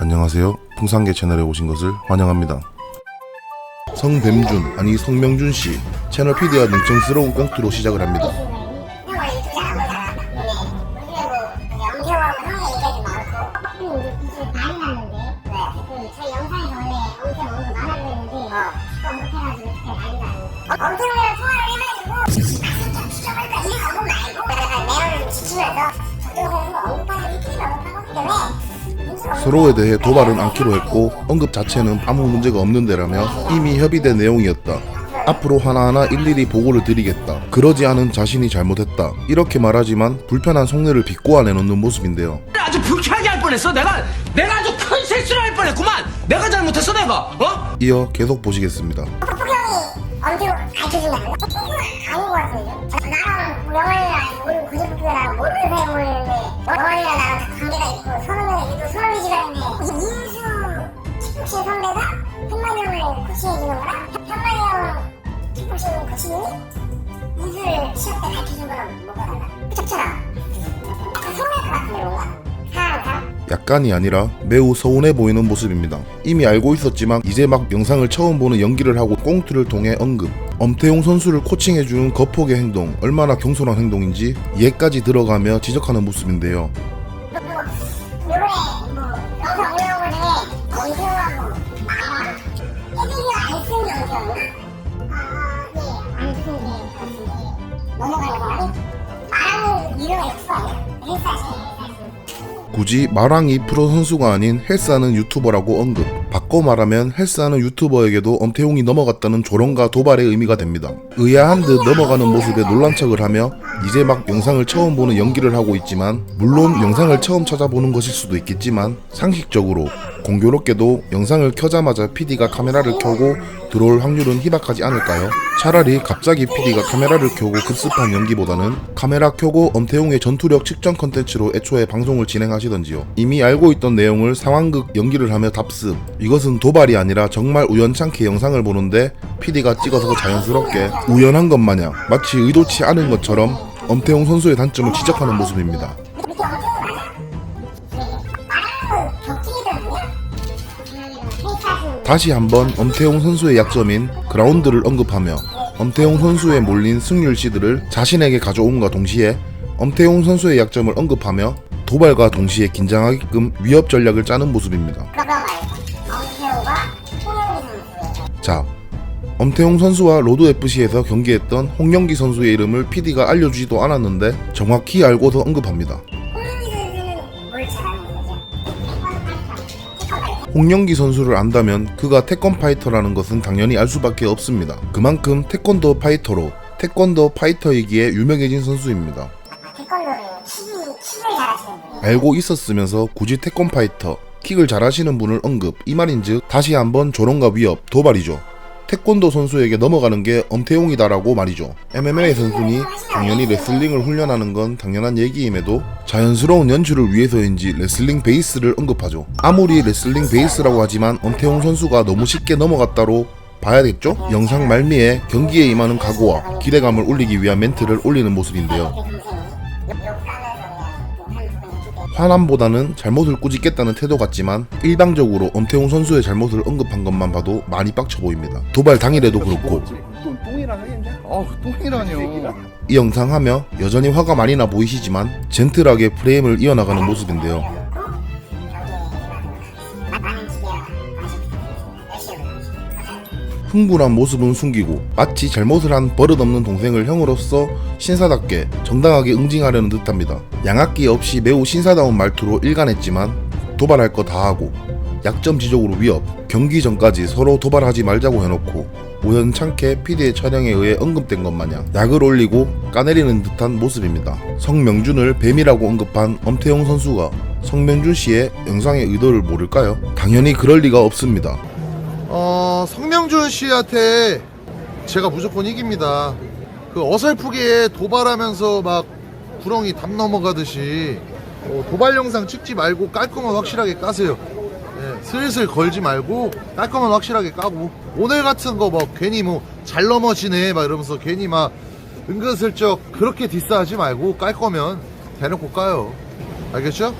안녕하세요. 풍산계 채널에 오신 것을 환영합니다. 성뱀준 아니 성명준 씨 채널 PD와 능청스러운 꽁트로 시작을 합니다. 엄청나게 통화를 해가지고 진짜 이해가 너무 말고 내용을 지키면서 적극적으로 언급하는 이 언급하고 때문에 서로에 대해 도발은 않기로 했고 언급 자체는 아무 문제가 없는 데라며 이미 협의된 내용이었다. 앞으로 하나하나 일일이 보고를 드리겠다. 그러지 않은 자신이 잘못했다. 이렇게 말하지만 불편한 속내를 비꼬아내놓는 모습인데요. 아주 불쾌하게 할 뻔했어. 내가 내가 아주 큰 실수를 할 뻔했구만. 내가 잘못했어, 내가. 어? 이어 계속 보시겠습니다. 언제 거? 아닌 것 같은데 나랑 명언이랑 우리 고집부들랑 모르는 약간이 아니라 매우 서운해 보이는 모습입니다. 이미 알고 있었지만 이제 막 영상을 처음 보는 연기를 하고 꽁트를 통해 언급. 엄태용 선수를 코칭해주는 거폭의 행동, 얼마나 경솔한 행동인지 이해까지 들어가며 지적하는 모습인데요. 엄태웅이나? 아네안 쓴게 같은데 넘어가는 사람이 마랑은 유명한 엑스? 헬스하시는 굳이 마랑이 프로 선수가 아닌 헬스하는 유튜버라고 언급. 바꿔 말하면 헬스하는 유튜버에게도 엄태용이 넘어갔다는 조롱과 도발의 의미가 됩니다. 의아한 듯 넘어가는 모습에 놀란 척을 하며 이제 막 영상을 처음 보는 연기를 하고 있지만 물론 영상을 처음 찾아보는 것일 수도 있겠지만 상식적으로 공교롭게도 영상을 켜자마자 PD가 카메라를 켜고 들어올 확률은 희박하지 않을까요? 차라리 갑자기 PD가 카메라를 켜고 급습한 연기보다는 카메라 켜고 엄태용의 전투력 측정 컨텐츠로 애초에 방송을 진행하시던지요. 이미 알고 있던 내용을 상황극 연기를 하며 답습. 이것은 도발이 아니라 정말 우연찮게 영상을 보는데 PD가 찍어서 자연스럽게 우연한 것 마냥 마치 의도치 않은 것처럼 엄태용 선수의 단점을 지적하는 모습입니다. 다시 한번 엄태용 선수의 약점인 그라운드를 언급하며 엄태용 선수에 몰린 승률 시드를 자신에게 가져온과 동시에 엄태용 선수의 약점을 언급하며 도발과 동시에 긴장하게끔 위협 전략을 짜는 모습입니다. 선수 자, 엄태용 선수와 로드 FC에서 경기했던 홍영기 선수의 이름을 PD가 알려주지도 않았는데 정확히 알고서 언급합니다. 홍영기 선수는 뭘 잘하는 홍영기 선수를 안다면 그가 태권 파이터라는 것은 당연히 알 수밖에 없습니다. 그만큼 태권도 파이터로 태권도 파이터이기에 유명해진 선수입니다. 태권도를 킥을 잘하시는 알고 있었으면서 굳이 태권 파이터 킥을 잘하시는 분을 언급 이 말인즉 다시 한번 조롱과 위협 도발이죠. 태권도 선수에게 넘어가는 게 엄태용이다라고 말이죠. MMA 선수니 당연히 레슬링을 훈련하는 건 당연한 얘기임에도 자연스러운 연출을 위해서인지 레슬링 베이스를 언급하죠. 아무리 레슬링 베이스라고 하지만 엄태용 선수가 너무 쉽게 넘어갔다로 봐야겠죠? 영상 말미에 경기에 임하는 각오와 기대감을 올리기 위한 멘트를 올리는 모습인데요. 화남보다는 잘못을 꾸짖겠다는 태도 같지만 일방적으로 엄태웅 선수의 잘못을 언급한 것만 봐도 많이 빡쳐 보입니다. 도발 당일에도 그렇고 또 똥이랑 하겠냐? 아 똥이라뇨. 이 영상 하며 여전히 화가 많이 나 보이시지만 젠틀하게 프레임을 이어나가는 모습인데요. 흥분한 모습은 숨기고 마치 잘못을 한 버릇없는 동생을 형으로서 신사답게 정당하게 응징하려는 듯합니다. 양악기 없이 매우 신사다운 말투로 일관했지만 도발할 거 다 하고 약점 지적으로 위협, 경기 전까지 서로 도발하지 말자고 해놓고 우연찮게 PD의 촬영에 의해 언급된 것 마냥 약을 올리고 까내리는 듯한 모습입니다. 성명준을 뱀이라고 언급한 엄태용 선수가 성명준 씨의 영상의 의도를 모를까요? 당연히 그럴 리가 없습니다. 어 성명준 씨한테 제가 무조건 이깁니다. 그 어설프게 도발하면서 막 구렁이 담 넘어가듯이 어, 도발 영상 찍지 말고 깔끔한 확실하게 까세요. 예, 슬슬 걸지 말고 깔끔한 확실하게 까고 오늘 같은 거 뭐 괜히 뭐 잘 넘어지네 막 이러면서 괜히 막 은근슬쩍 그렇게 디스하지 말고 깔 거면 대놓고 까요. 알겠죠?